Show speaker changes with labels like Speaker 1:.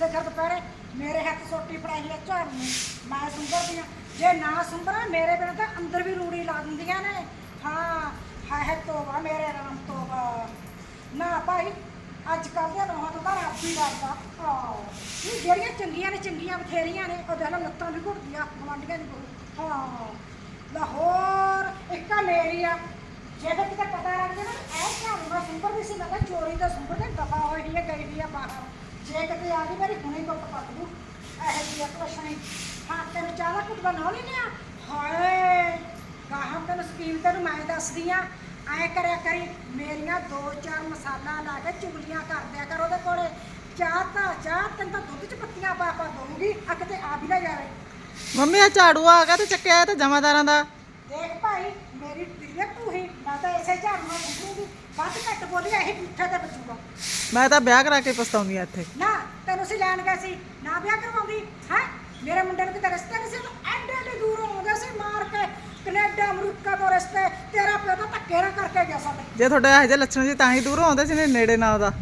Speaker 1: ਸਿਖਰ ਦੁਪਹਿਰੇ, ਮੇਰੇ ਹੱਥ ਸੋਟੀ ਫੜਾਈ ਹੈ ਝਾੜੂ ਨੂੰ, ਮੈਂ ਸੁੰਗਰਦੀ ਹਾਂ ਜੇ ਨਾ ਸੁੰਗਰਾਂ ਮੇਰੇ ਬਿਨਾਂ ਤਾਂ ਅੰਦਰ ਵੀ ਰੂੜੀ ਲਾ ਦਿੰਦੀਆਂ ਨੇ। ਹਾਂ, ਹਾਏ ਤੋਬਾ ਮੇਰੇ ਰਾਮ ਤੋਬਾ। ਨਾ ਭਾਈ, ਅੱਜ ਕੱਲ੍ਹ ਦੀਆਂ ਨੌਹਾਂ ਤੋਂ ਤਾਂ ਰੱਬ ਹੀ ਡਰਦਾ। ਹਾਂ ਇਹ ਜਿਹੜੀਆਂ ਚੰਗੀਆਂ ਨੇ, ਚੰਗੀਆਂ ਬਥੇਰੀਆਂ ਨੇ, ਉਹ ਦੇਖ ਲਓ, ਲੱਤਾਂ ਵੀ ਘੁੱਟਦੀਆਂ ਗਵਾਂਢੀਆਂ ਦੀ ਬਹੂ। ਹਾਂ, ਲਾਹੌਰ ਇੱਕ ਮੇਰੀ ਆ। ਜੇ ਕਿਤੇ ਪਤਾ ਲੱਗ ਜਾਣਾ ਨਾ ਝਾੜੂ ਦਾ ਸੁੰਬਰ ਵੀ ਸੀ, ਮੈਂ ਕਿਹਾ ਚੋਰੀ ਦਾ ਸੁੰਬਰ ਤੇ ਦਫਾ ਹੋਈ ਹੈ ਗਈ ਵੀ ਆ ਬਾਹਰ ਜੇ ਕਿਤੇ ਆ ਗਈ ਮੇਰੀ ਹੁਣੇ ਗੁੱਟ ਪੱਟ ਦੂ ਇਹ ਜੀ ਇੱਕ ਲਛਣੀ ਹਾਂ ਤੈਨੂੰ ਚਾਹਦਾ ਕੁੱਟ ਦਾ ਨਾ ਨਹੀਂ ਲਿਆ? ਹਾਏ ਗਾਹਾਂ ਤੈਨੂੰ ਸਕੀਮ ਤੈਨੂੰ ਮੈਂ ਦੱਸਦੀ ਆ। ਐ ਕਰਿਆ ਕਰੀ ਮੇਰੀਆਂ ਦੋ ਚਾਰ ਮਸਾਲਾ ਲਾ ਕੇ ਚੁਗਲੀਆਂ ਕਰ ਦਿਆ ਕਰ ਉਹਦੇ ਕੋਲੇ। ਚਾਹ ਤਾਂ ਚਾਹ ਤੈਨੂੰ ਤਾਂ ਦੁੱਧ ਚ ਪੱਤੀਆਂ ਪਾ ਪਾ ਦਊਂਗੀ ਆ ਕਿਤੇ ਆ ਵੀ ਨਾ ਜਾਵੇ।
Speaker 2: ਮੰਮੀ ਆ ਝਾੜੂ ਆ ਗਿਆ ਤੇ ਚੱਕਿਆ ਇਹ ਤਾਂ ਜਮਾਦਾਰਾਂ ਦਾ।
Speaker 1: ਦੇਖ ਭਾਈ ਮੇਰੀ ਦਿਲੇ ਤੂੰ ਹੀ ਮੈਂ ਤਾਂ ਇਸੇ ਝਾੜੂ ਨਾਲ ਬੁੱਝੂਗੀ ਵੱਧ ਘੱਟ ਬੋਲੀ ਇਹ ਪੁੱਠੇ ਤੇ ਬਚੂਗਾ
Speaker 2: ਮੈਂ ਤਾਂ ਵਿਆਹ ਕਰਾ ਕੇ ਪਛਤਾਉਂਦੀ ਆ ਇੱਥੇ।
Speaker 1: ਨਾ ਤੈਨੂੰ ਸੀ ਲੈਣ ਗਏ ਸੀ ਨਾ ਵਿਆਹ ਕਰਵਾਉਂਦੀ ਹੈ? ਮੇਰੇ ਮੁੰਡੇ ਨੂੰ ਕਿਤੇ ਰਸਤੇ ਨਹੀਂ ਸੀ ਉਹ ਐਡੇ ਐਡੇ ਦੂਰੋਂ ਆਉਂਦੇ ਸੀ ਮਾਰ ਕੇ ਕੈਨੇਡਾ ਅਮਰੀਕਾ ਤੋਂ ਰਸਤੇ ਤੇਰਾ ਪਿਓ ਤਾਂ ਧੱਕੇ ਨਾਲ ਕਰਕੇ ਗਿਆ ਸਾਡੇ।
Speaker 2: ਜੇ ਤੁਹਾਡੇ ਇਹੋ ਜਿਹੇ ਲੱਛਣ ਸੀ ਤਾਂ ਹੀ ਦੂਰੋਂ ਆਉਂਦੇ ਸੀ ਨੇੜੇ ਨਾ ਉਹਦਾ।